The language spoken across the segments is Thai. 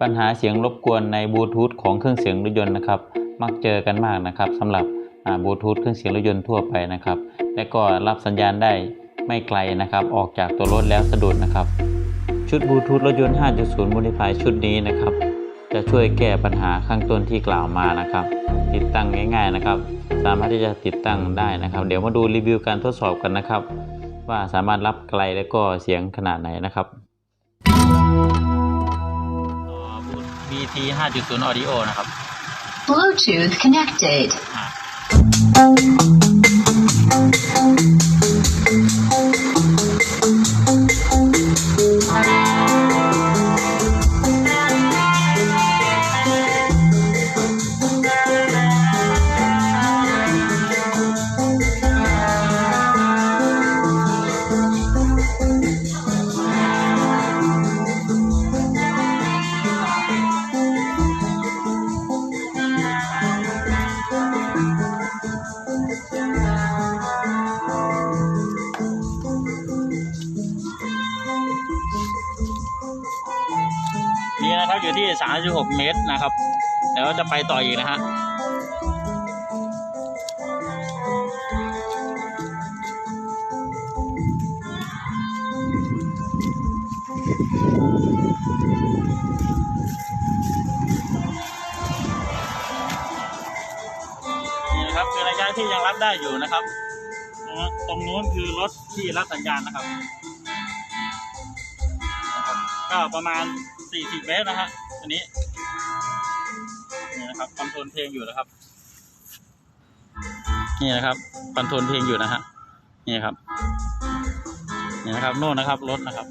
ปัญหาเสียงรบกวนในบลูทูธของเครื่องเสียงรถยนต์นะครับ มักเจอกันมากนะครับสำหรับบลูทูธเครื่องเสียงรถยนต์ทั่วไปนะครับ และก็รับสัญญาณได้ไม่ไกลนะครับ ออกจากตัวรถแล้วสะดุดนะครับ ชุดบลูทูธรถยนต์ 5.0 Modify ชุดนี้นะครับ จะช่วยแก้ปัญหาข้างต้นที่กล่าวมานะครับ ติดตั้งง่ายๆนะครับ สามารถที่จะติดตั้งได้นะครับ เดี๋ยวมาดูรีวิวการทดสอบกันนะครับ ว่าสามารถรับไกลและก็เสียงขนาดไหนนะครับ BT 5.0 Audio นะครับ Bluetooth connected. นี่นะครับอยู่ที่ 36 เมตรนะครับ เดี๋ยวจะไปต่ออีกนะฮะนี่นะครับคือระยะที่ยังรับได้อยู่นะครับ ตรงนู้นคือรถที่รับสัญญาณนะครับ ก็ประมาณ 40 เมตรนะฮะอันนี้นี่นะครับคอนโทรลเพลงอยู่นะครับ นี่นะครับคอนโทรลเพลงอยู่นะฮะนี่ครับนี่นะครับโน่นนะครับรถนะครับ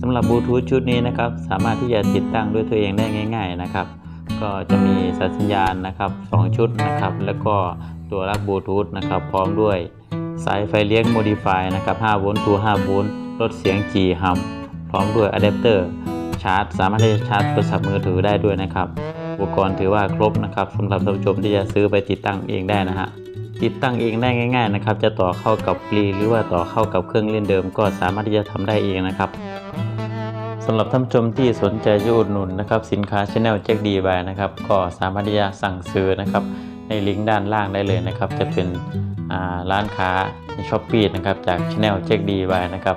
สำหรับบลูทูธชุดนี้นะครับ สามารถที่จะติดตั้งด้วยตัวเองได้ง่าย ๆนะครับ ก็จะมีสัญญาณนะครับ 2 ชุดนะครับ แล้วก็ตัวรับบลูทูธนะครับ พร้อมด้วยสายไฟเลี้ยง Modify นะครับ5โวลต์ to 5โวลต์ลดเสียง G ฮัม พร้อมด้วยอะแดปเตอร์ชาร์จ สามารถที่จะชาร์จโทรศัพท์มือถือได้ด้วยนะครับ อุปกรณ์ถือว่าครบนะครับสำหรับท่านผู้ชมที่จะซื้อไปติดตั้งเองได้นะฮะติดตั้งเองได้ง่าย ๆนะครับ จะต่อเข้ากับปลีหรือว่าต่อเข้ากับเครื่องเล่นเดิม ก็สามารถที่จะทำได้เองนะครับสำหรับท่านผู้ชมที่สนใจจะอุดหนุนนะครับสินค้าช anel แจ็คดีบายนะครับก็สามารถที่จะสั่งซื้อนะครับในลิงก์ด้านล่างได้เลยนะครับ จะเป็นร้านค้าในช้อปปีนะครับจากช anel แจ็คดีบายนะครับ